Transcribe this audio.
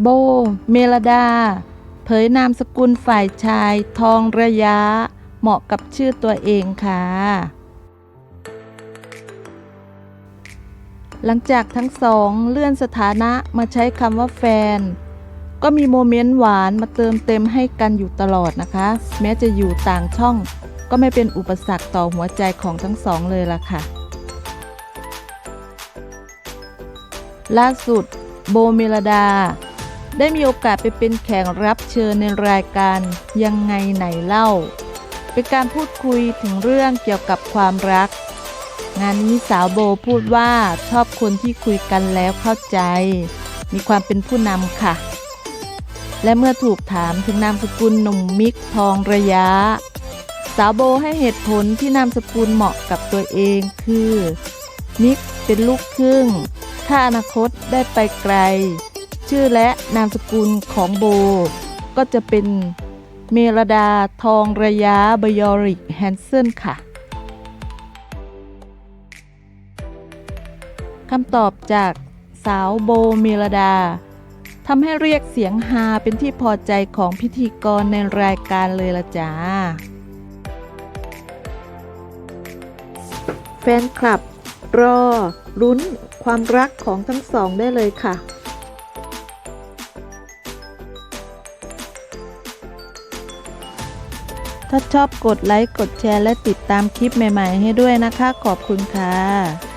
โบ เมลดา เผยนามสกุลฝ่ายชาย ทองระยะ เหมาะกับชื่อตัวเองค่ะ หลังจากทั้งสองเลื่อนสถานะมาใช้คำว่าแฟน ก็มีโมเมนต์หวานมาเติมเต็มให้กันอยู่ตลอดนะคะ แม้จะอยู่ต่างช่อง ก็ไม่เป็นอุปสรรคต่อหัวใจของทั้งสองเลยล่ะค่ะล่าสุด โบเมลดา ได้มีโอกาสไปเป็นแขกรับเชิญในรายการยังไงไหนเล่า เป็นการพูดคุยถึงเรื่องเกี่ยวกับความรัก งานนี้สาวโบพูดว่าชอบคนที่คุยกันแล้วเข้าใจ มีความเป็นผู้นำค่ะ และเมื่อถูกถามถึงนามสกุลหนุ่มมิกทองระยะ สาวโบให้เหตุผลที่นามสกุลเหมาะกับตัวเองคือมิกเป็นลูกครึ่ง ถ้าอนาคตได้ไปไกล ชื่อและนามสกุลของโบ ก็จะเป็นเมลดาทองระยะบยอริกแฮนเซนค่ะคำตอบจากสาวโบเมลดาทำให้เรียกเสียงฮาเป็นที่พอใจของพิธีกรในรายการเลยละจ้า แฟนคลับ รอลุ้นความรักของทั้งสองได้เลยค่ะ ถ้าชอบกดไลค์ กดแชร์ และติดตามคลิปใหม่ ๆ ให้ด้วยนะคะ ขอบคุณค่ะ